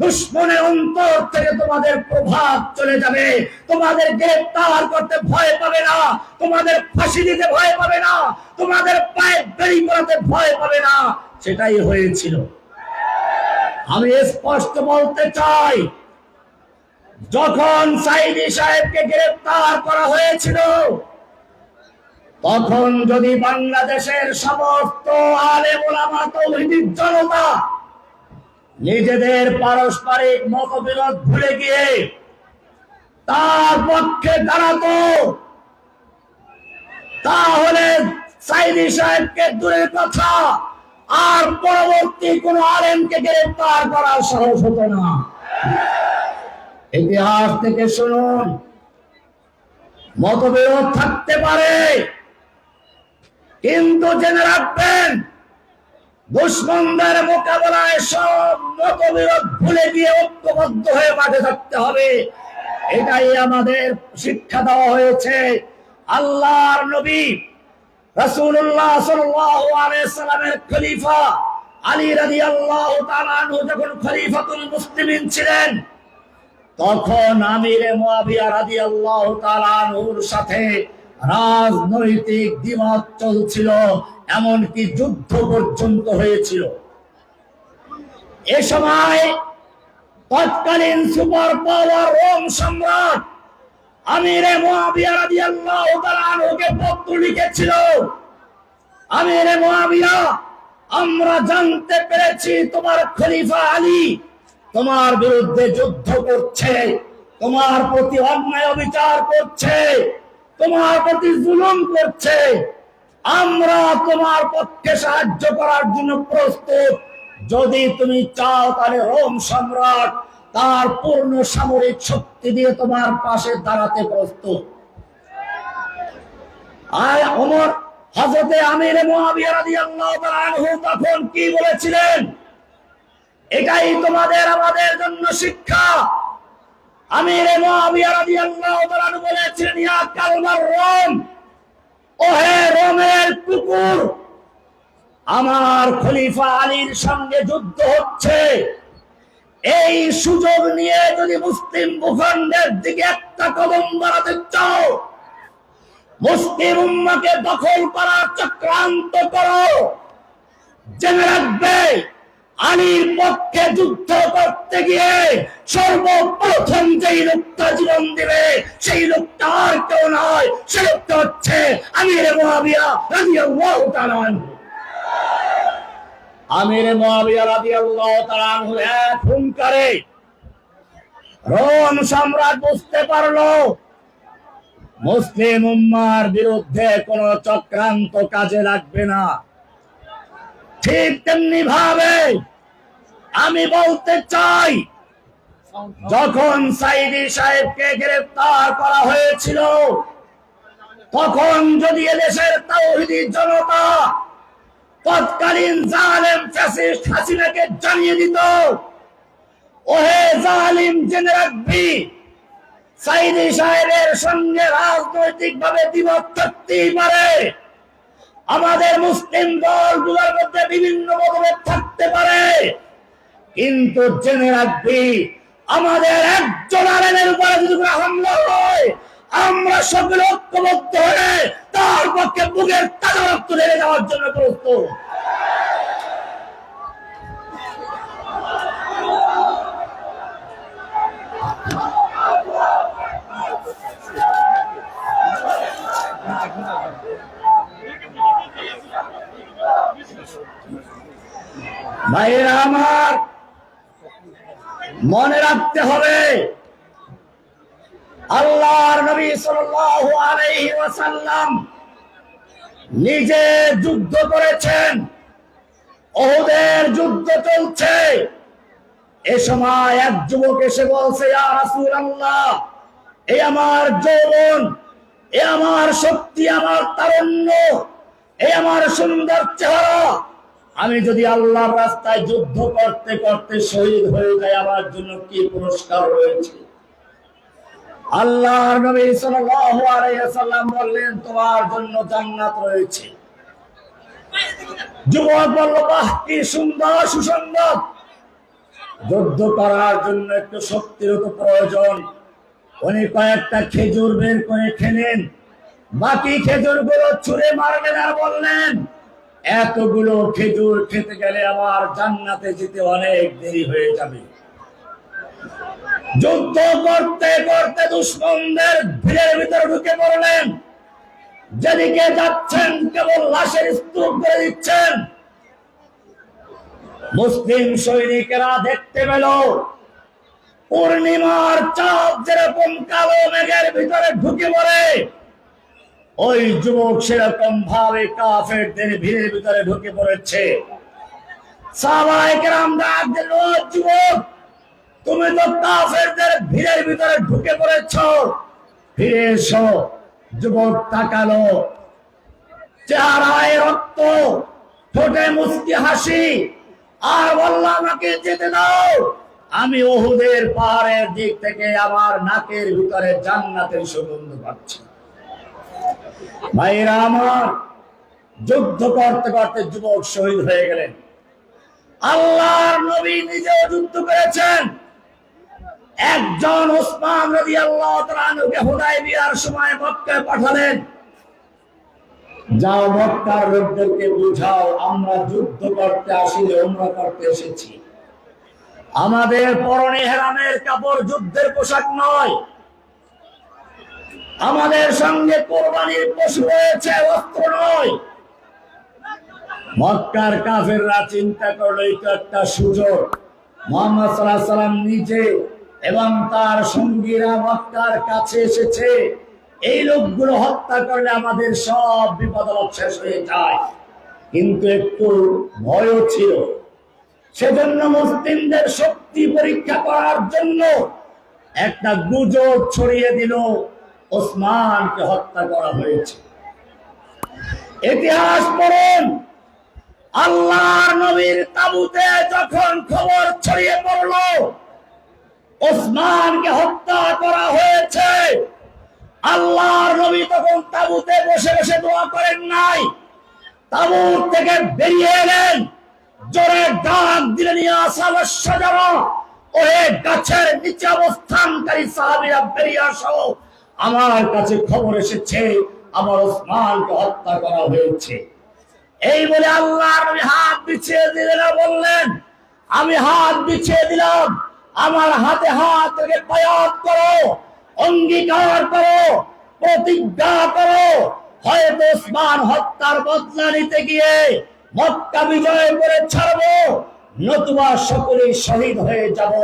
দুশ্মনের অন্তর থেকে তোমাদের প্রভাব চলে যাবে। তোমাদের গ্রেফতার করতে ভয় পাবে না, তোমাদের ফাঁসি দিতে ভয় পাবে না, তোমাদের পায়ে বেড়ি করাতে ভয় পাবে না। সেটাই হয়েছিল। আমি স্পষ্ট বলতে চাই, যখন সাইদি সাহেবকে গ্রেফতার করা হয়েছিল তখন যদি বাংলাদেশের সমস্ত আলেম ওলামা জনতা নিজেদের পারস্পরিক মতবিরোধ ভুলে গিয়ে তার পক্ষে দাঁড়াতো, তাহলে সাইদি সাহেবকে দূরের কথা, আর পরবর্তী কোন আলেমকে গ্রেফতার করার সাহস হতো না। ইতিহাস থেকে শুনুন, মতবিরোধ থাকতে পারে কিন্তু জেনে রাখবেন, দুশ্মনদের মোকাবেলায় সব মতবিরোধ ভুলে গিয়ে ঐক্যবদ্ধ হয়ে মাঠে থাকতে হবে। এটাই আমাদের শিক্ষা দেওয়া হয়েছে। আল্লাহর নবী রাসূলুল্লাহ সাল্লাল্লাহু আলাইহি সাল্লামের খলিফা আলী রাদিয়াল্লাহু তাআলা যখন খলিফাতুল মুসলিমিন ছিলেন, তখন আমিরে মুয়াবিয়া রাদিয়াল্লাহু তাআলা সাথে রাজনৈতিক দ্বিমত চলছিল, এমনকি যুদ্ধ পর্যন্ত হয়েছিল। এ সময় তৎকালীন সুপার পাওয়ার রোম সম্রাট আমিরে পত্র লিখেছিল, আমিরে মুয়াবিয়া, আমরা জানতে পেরেছি তোমার খলিফা আলী তোমার বিরুদ্ধে যুদ্ধ করছে, তোমার প্রতি অন্যায় অবিচার করছে তোমার প্রতি জুলুম করছে। আমরা তোমার পক্ষে সাহায্য করার জন্য প্রস্তুত। যদি তুমি চাও তাহলে রোম সম্রাট তার পূর্ণ সামরিক শক্তি দিয়ে তোমার পাশে দাঁড়াতে প্রস্তুত। আর ওমর হজরতে আমির তখন কি বলেছিলেন? এটাই তোমাদের, আমাদের জন্য শিক্ষা। আমির বলেছিলেন, ইয়া কালমার রোম, ওহে রোমের কুকুর, আমার খলিফা আলীর সঙ্গে যুদ্ধ হচ্ছে। এই সুযোগ নিয়ে যদি মুসলিম ভূখণ্ডের দিকে একটা কদম বাড়াতে চাও, মুসলিম উম্মাকে দখল করার চক্রান্ত করো। জেনে রাখবে আলীর পক্ষে যুদ্ধ করতে গিয়ে সর্বপ্রথম যেই লোকটা জীবন দিবে, সেই লোকটা আর কেউ নয়। সে লোকটা হচ্ছে আমির মুয়াবিয়া রাদিয়াল্লাহু তাআলা আমির মুয়াবিয়া রাদিয়াল্লাহু তাআলা এক হুঙ্কারে রোম সম্রাট বুঝতে পারল, মুসলিম উম্মার বিরুদ্ধে কোন চক্রান্ত কাজে লাগবে না। ঠিক তেমনি ভাবে আমি বলতে চাই, যখন সাইদি সাহেবকে গ্রেফতার করা হয়েছিল, তখন যদি এদেশের তাওহিদি জনতা তৎকালীন জালেম ফ্যাসিস্ট হাসিনাকে জানিয়ে দিত, ওহে জালিম জেনে রাখবি, সাইদি সাহেবের সঙ্গে রাজনৈতিক ভাবে থাকতেই পারে। আমাদের মুসলিম দলগুলোর মধ্যে বিভিন্ন মতভেদ থাকতে পারে। কিন্তু জেনে রাখবি, আমাদের একজন আলেমের উপরে যদি কোনো হামলা হয়, আমরা সকলে ঐক্যবদ্ধ হয়ে তার পক্ষে বুকের তাজা রক্ত ঢেলে যাওয়ার জন্য প্রস্তুত। ভাইয়েরা আমার মনে রাখতে হবে। আল্লাহর নবী ওয়াসাল্লাম নিজে যুদ্ধ করেছেন। ওহুদের যুদ্ধ চলছে। এ সময় এক যুবক এসে বলছে এ আমার যৌবন, এ আমার শক্তি, আমার তারুণ্য, এ আমার সুন্দর চেহারা আমি যদি আল্লাহর রাস্তায় যুদ্ধ করতে করতে শহীদ হয়ে যাই, আমার জন্য কি পুরস্কার রয়েছে? আল্লাহ নবী সাল্লাল্লাহু আলাইহি সাল্লাম বললেন, তোমার জন্য জান্নাত রয়েছে। যুবক বলল, বাহ, কি সুন্দর সুসংবাদ। যুদ্ধ করার জন্য একটু শক্তির তো প্রয়োজন। উনি কয়েকটা খেজুর বের করে খেলেন। বাকি খেজুরগুলো ছুঁড়ে মারলেন আর বললেন এতগুলো খেজুর খেতে গেলে আমার জান্নাতে যেতে অনেক দেরি হয়ে যাবে। যুদ্ধ করতে করতে দুশ্মনদের ভিড়ের ভিতরে ঢুকে পড়লেন। যেদিকে যাচ্ছেন কেবল লাশের স্তূপ করে দিচ্ছেন। মুসলিম সৈনিকেরা দেখতে পেল, পূর্ণিমার চাঁদ যেরকম কালো মেঘের ভিতরে ঢুকে পড়ে ওই যুবক সেরকম ভাবে কাফেরদের ভিড়ের ভিতরে ঢুকে পড়েছে। সাহাবাহাম ডাক দিল, "ও যুবক, তুমি তো কাফেরদের ভিড়ের ভিতরে ঢুকে পড়েছ। ফিরে এসো, যুবক তাকালো। চেহারায় রক্ত, ঠোঁটে মুস্কি হাসি। আর বলল, আমাকে যেতে দাও। আমি ওহুদের পাহাড়ের দিক থেকে আমার নাকের ভিতরে জান্নাতের সুগন্ধ পাচ্ছি। ভাইরা আমার, যুদ্ধ করতে করতে যুবক শহীদ হয়ে গেলেন। নবী নিজেও যুদ্ধ করেছেন। একজন ওসমান নদী আল্লাহ সময় পাঠালেন। যাও মক্কার লোকদেরকে বুঝাও, আমরা যুদ্ধ করতে আসি উমরা করতে এসেছি। আমাদের পরনে হেরামের কাপড় যুদ্ধের পোশাক নয়। আমাদের সঙ্গে কোরবানির পশু রয়েছে, অস্ত্র নয়। মক্কার কাফেররা চিন্তা করল একটা সুযোগ। মোহাম্মদ সাল্লাম নিজে এবং তার সঙ্গীরা মক্কার কাছে এসেছে। এই লোকগুলো হত্যা করলে আমাদের সব বিপদ শেষ হয়ে যায়। কিন্তু একটু ভয়ও ছিল। সেজন্য মুসলিমদের শক্তি পরীক্ষা করার জন্য একটা গুজব ছড়িয়ে দিল। ওসমানকে হত্যা করা হয়েছে। ইতিহাস পড়ুন। আল্লাহর নবীর তাবুতে যখন খবর ছড়িয়ে পড়ল, ওসমানকে হত্যা করা হয়েছে। আল্লাহর নবী তখন তাবুতে বসে বসে দোয়া করেন নাই। তাবুত থেকে বেরিয়ে এলেন। জোরে ডাক দিলেন ওহে গাছের নিচে অবস্থানকারী সাহাবীরা বেরিয়ে আসো। আমার কাছে খবর এসেছে, আমার ওসমানকে হত্যা করা হয়েছে। এই বলে আল্লাহর নবী হাত বিছিয়ে দিলেন বললেন, আমি হাত বিছিয়ে দিলাম, আমার হাতে হাত রেখে বায়াত করো, অঙ্গীকার করো, প্রতিজ্ঞা করো। হয়তো ওসমান হত্যার বদলা নিতে গিয়ে মক্কা বিজয় করে ছাড়বো, নতুবা সকলেই শহীদ হয়ে যাব,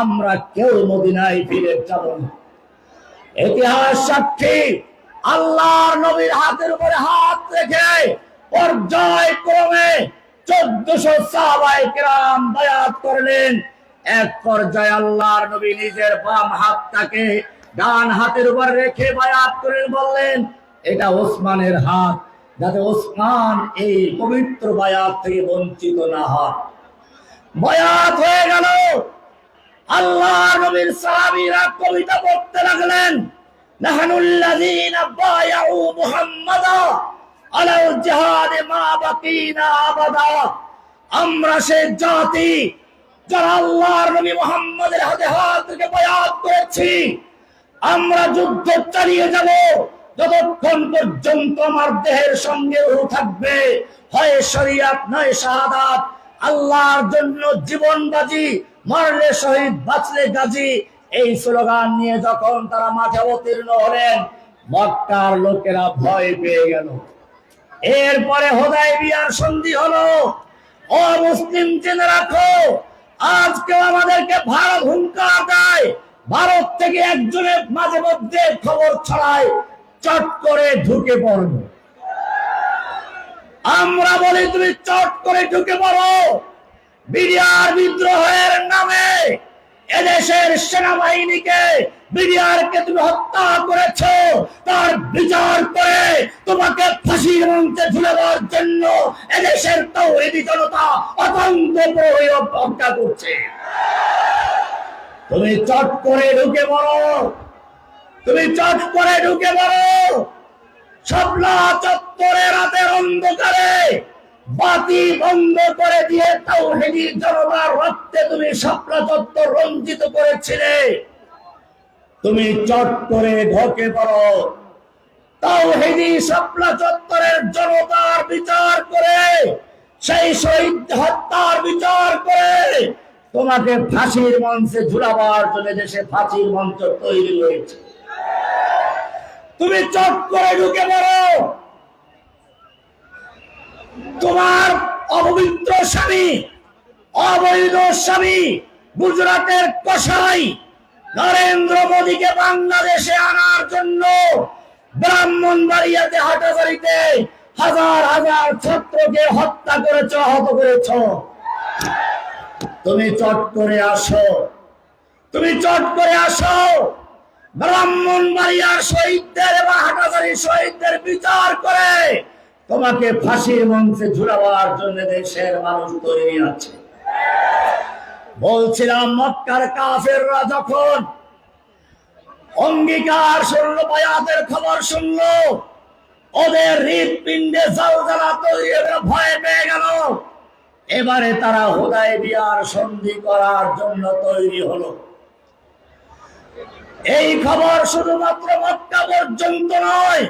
আমরা কেউ মদিনায় ফিরে যাব না। ইতিহাস সাক্ষী। আল্লাহর নবীর হাতের উপরে হাত রেখে পর্যায়ক্রমে চোদ্দশো সাহাবাই কেরাম বায়াত করলেন এক পর্যায়ে আল্লাহর নবী নিজের বাম হাতটাকে ডান হাতের উপর রেখে বায়াত করে বললেন, এটা ওসমানের হাত, যাতে ওসমান এই পবিত্র বায়াত থেকে বঞ্চিত না হয়। বয়াত হয়ে গেল। আল্লাহ নবীর সাহাবীরা কবিতা পড়তে লাগলেন, নাহানুল্লাযীনা বায়াউ মুহাম্মাদা আলাল মা বাকিনা আমরা সে জাতি যারা আল্লাহর নবী মুহাম্মাদের হাতে হাত রেখে বয়াত করেছি, আমরা যুদ্ধ চালিয়ে যাব। যতক্ষণ পর্যন্ত আমার দেহের সঙ্গে থাকবে, হয় শরিয়াত, নয় শাহাদাত আল্লাহর জন্য জীবন বাজি, মরলে শহীদ, বাঁচলে গাজী। এই স্লোগান নিয়ে যখন তারা মাঠে অবতীর্ণ হলেন, মক্কার লোকেরা ভয় পেয়ে গেল। এরপরে হোদাই বিয়ার সন্ধি হলো। ও মুসলিম জেনে রাখো আজকে আমাদেরকে ভারত হুঙ্কার দেয়। ভারত থেকে একজনের মাঝে মধ্যে খবর ছড়ায়, চট করে ঢুকে পড়বে। আমরা বলি, তুমি চট করে ঢুকে পড়ো। বিডিআর বিদ্রোহের নামে এদেশের সেনাবাহিনীকে বিডিআর তুমি হত্যা করেছ। তার বিচার করে তোমাকে ফাঁসির মঞ্চে ঝুলে দেওয়ার জন্য এদেশের তৌহিদি জনতা অতন্ত প্রহরী করছে। তুমি চট করে ঢুকে পড়ো। তুমি চট করে ঢুকে পড়ো। স্বপ্না চত্বরে রাতের অন্ধকারে বাতি বন্ধ করে দিয়ে তাওহিদি জনতার রক্তে তুমি শাপলা চত্বর রঞ্জিত করেছিলে। তুমি চট করে ঢোকে পড়ো। তাওহিদি শাপলা চত্বরের জনতার বিচার করে, সেই শহীদ হত্যার বিচার করে তোমাকে ফাঁসির মঞ্চে ঝুলাবার জন্য দেশে ফাঁসির মঞ্চ তৈরি হয়েছে। তুমি চট করে ঢুকে পড়ো। তোমার অপবিত্র স্বামী, অবৈধ স্বামী গুজরাটের কসাই নরেন্দ্র মোদীকে বাংলাদেশে আনার জন্য ব্রাহ্মণবাড়িয়াতে হাটাজারিতে হাজার হাজার ছাত্রকে হত্যা করেছ, আহত করেছ। তুমি চট করে আসো। তুমি চট করে আসো। ব্রাহ্মণবাড়িয়ার শহীদদের এবং হাটাজারি শহীদদের বিচার করে তোমাকে ফাঁসির মঞ্চে ঝুলাবার জন্য দেশের মানুষ তৈরি আছে বলছিলাম, মক্কার কাফেররা যখন অঙ্গীকার শুনলো, বায়াতের খবর শুনলো, ওদের হৃদপিণ্ডে জালজালা তৈরি ভয় পেয়ে গেল। এবারে তারা হুদায় বিয়ার সন্ধি করার জন্য তৈরি হলো। এই খবর শুধুমাত্র মক্কা পর্যন্ত নয়।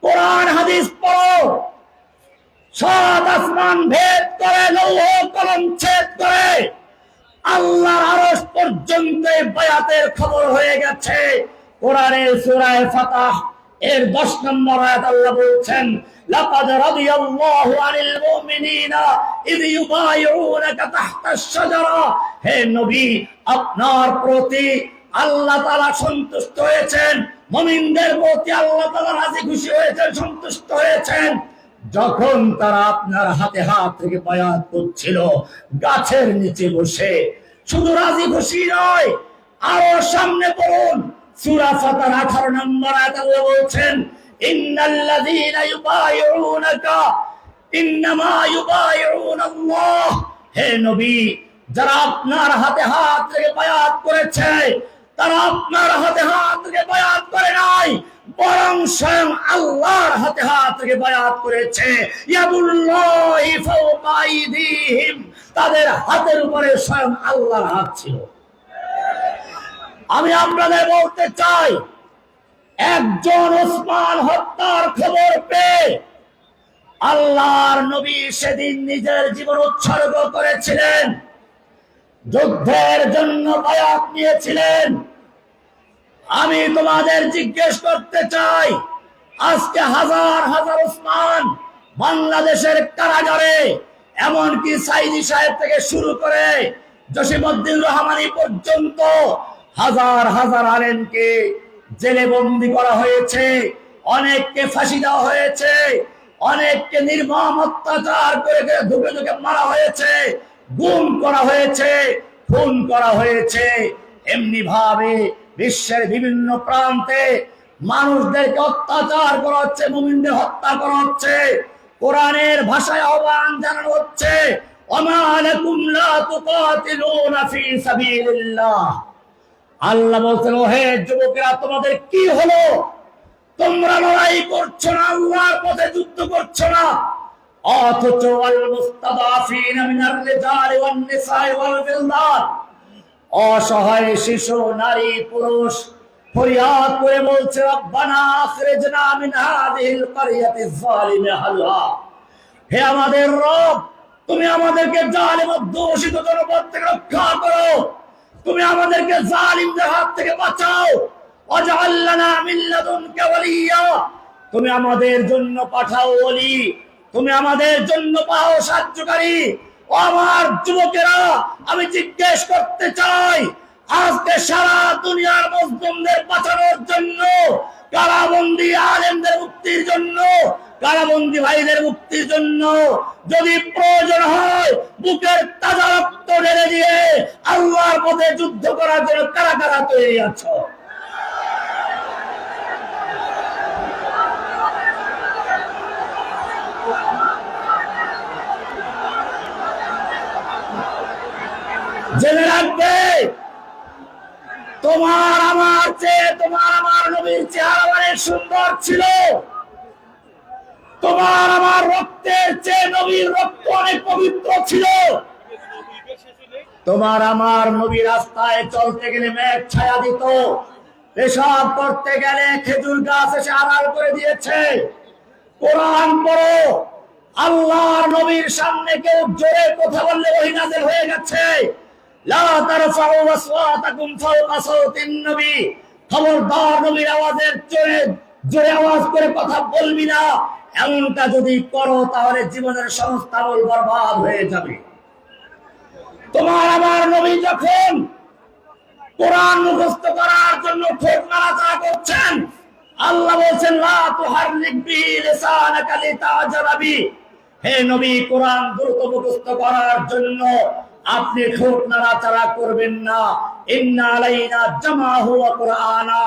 কোরআন, হাদিস পড়ো। সাত আসমান ভেদ করে, লৌহ কলম ছেদ করে। আল্লাহর আরস পর্যন্ত বায়াতের খবর হয়ে গেছে। কোরআনের সুরায় ফাতাহ, এর 10 নম্বর আয়াত আল্লাহ বলছেন, লাকাদ রাদিয়াল্লাহু আনিল মুমিনিনা ইয ইউবাইউনাকা তাহতা আশ-শাজারা হে নবী, আপনার প্রতি আল্লাহ তাআলা সন্তুষ্ট হয়েছেন। মুমিনদের প্রতি আল্লাহ তাআলা রাজি খুশি হয়েছেন, সন্তুষ্ট হয়েছেন। যখন তারা আপনার হাতে হাত থেকে বায়াত করছিল, গাছের নিচে বসে, শুধু রাজি খুশি নয়, আরও সামনে পড়ুন। সূরা ফাতার 18 নম্বর আয়াত বলছেন, ইন্নাল্লাযীনা ইউবাইউনাকা, ইন্নামা ইউবাইউনাল্লাহ। হে নবী, যারা আপনার হাতে হাত রেখে বায়াত করেছে তারা আপনার হাতে হাত বায়াত করে নাই, বরং স্বয়ং আল্লাহর হাতে হাত রেখে বায়াত করেছে। তাদের হাতের উপরে স্বয়ং আল্লাহর হাত ছিল। আমি আপনাদের বলতে চাই, একজন ওসমান হত্যার খবর পেয়ে আল্লাহর নবী সেদিন নিজের জীবন উৎসর্গ করেছিলেন। যুদ্ধের জন্য বায়াত নিয়েছিলেন। আমি তোমাদের জিজ্ঞেস করতে চাই, আজকে হাজার হাজার ওসমান বাংলাদেশের কারাগারে এমনকি সাইদি সাহেব থেকে শুরু করে জসিমউদ্দিন রহমানি পর্যন্ত হাজার হাজার আলেমকে জেলে বন্দি করা হয়েছে, অনেককে ফাঁসি দেওয়া হয়েছে, অনেককে নির্মম অত্যাচার করে ধুকে ধুকে মারা হয়েছে। গুম করা হয়েছে, খুন করা হয়েছে। এমনি ভাবে বিশ্বের বিভিন্ন প্রান্তে মানুষদেরকে অত্যাচার করা হচ্ছে, মুমিনদের হত্যা করা হচ্ছে। কোরআনের ভাষায় আহ্বান জানানো হচ্ছে আল্লাহ বলছেন হে যুবকেরা, তোমাদের কি হলো? তোমরা লড়াই করছ না, আল্লাহর পথে যুদ্ধ করছ না। অথচ অসহায় শিশু, নারী, পুরুষ, ফরিয়াদ করে বলছে হে আমাদের রব, তুমি আমাদেরকে জালিম অধ্যুষিত জনপদ থেকে রক্ষা করো। তুমি আমাদেরকে জালিমদের হাত থেকে বাঁচাও। ওয়াজআল লানা মিন লাদুনকা ওয়ালিয়া। তুমি আমাদের জন্য পাঠাও ওলি। তুমি আমাদের জন্য পাও সাহায্যকারী। আমার যুবকেরা, আমি জিজ্ঞেস করতে চাই, আজকে সারা দুনিয়ার মুসলিমদের বাঁচানোর জন্য কারাবন্দি আলেমদের মুক্তির জন্য কারাবন্দি ভাইদের মুক্তির জন্য যদি প্রয়োজন হয়, বুকের তাজা রক্ত ঢেলে দিয়ে আল্লাহর পথে যুদ্ধ করার জন্য কারা কারা তৈরি আছো? জেনে রাখবে। তোমার আমার চেয়ে, তোমার আমার নবীর চেহারা অনেক সুন্দর ছিল। তোমার আমার রক্তের চেয়ে নবীর রক্ত অনেক পবিত্র ছিল। তোমার আমার নবী রাস্তায় চলতে গেলে মেঘ ছায়া দিত। পেশাব করতে গেলে খেজুর গাছ এসে আড়াল করে দিয়েছে। কোরআন পড়ো। আল্লাহর নবীর সামনে কেউ জোরে কথা বললে নাজেল হয়ে গেছে। লা তারফাউ এমনটা যদি করো, তাহলে জীবনের বরবাদ হয়ে যাবে। তোমার নবী যখন কোরআন মুখস্থ করার জন্য ঠোঁট করছেন, আল্লাহ বলছেন হে নবী, কোরআন দ্রুত মুখস্থ করার জন্য আপনি ঠোঁট নাড়াচাড়া করবেন না। ইন্না আলাইনা জামাহু ওয়া কুরআনা।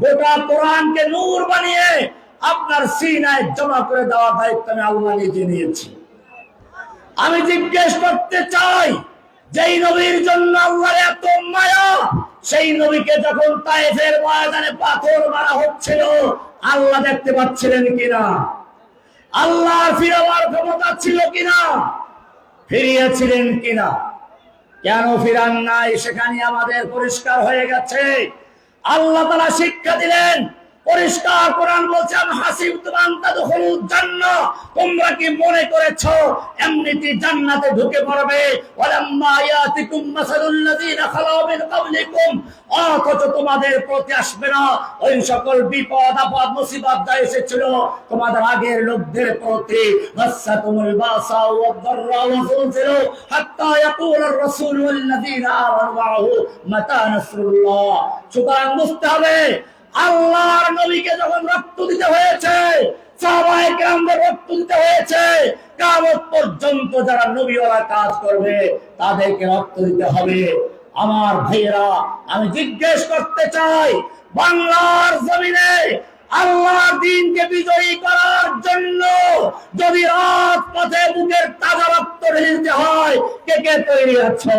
গোটা কোরআনকে নূর বানিয়ে আপনার সিনায় জমা করে দেওয়ার দায়িত্ব আমি আল্লাহ নিজে নিয়েছি। আমি জিজ্ঞেস করতে চাই, যেই নবীর জন্য আল্লাহর এত মায়া, সেই নবীকে যখন তায়েফের ময়দানে পাথর মারা হচ্ছিল, আল্লাহ দেখতে পাচ্ছিলেন কিনা? আল্লাহর ফিরাবার ক্ষমতা ছিল কিনা? ফিরিয়েছিলেন কিনা? কেন ফিরান নাই? সেখানে আমাদের পরিষ্কার হয়ে গেছে। আল্লাহ তারা শিক্ষা দিলেন পরিষ্কার কোরআন বলছে, আমি হাসিব জান্নাহ। তোমরা কি মনে জান্নাতে ঢুকে পড়বে? ওয়ালাম্মা ইয়াতিকুম মাসালুল লাযিনা খালাউ মিন ক্বাবলিকুম। অথচ তোমাদের প্রতি আসবে না। ওই সকল বিপদ, আপদ, মুসিবত যা এসেছিল, তোমাদের আগের লোকদের প্রতি মাসাতুমুল বাসা ওয়াদ দাররা ওয়া যুলজিলু হাত্তা ইয়াকুল আর রাসূল ওয়াল লাযিনা আমানু মাতা নাসরুল্লাহ। সুতরাং আল্লাহর নবীকে যখন রক্ত দিতে হয়েছে রক্ত দিতে হয়েছে পর্যন্ত যারা নবীওয়ালা কাজ করবে, তাদেরকে রক্ত দিতে হবে। আমার ভাইয়েরা, আমি জিজ্ঞেস করতে চাই, বাংলার জমিনে আল্লাহর দিনকে বিজয়ী করার জন্য যদি রাত পথে বুকের তাজা রক্ত ঢেলে হয়, কে কে তৈরি আছো?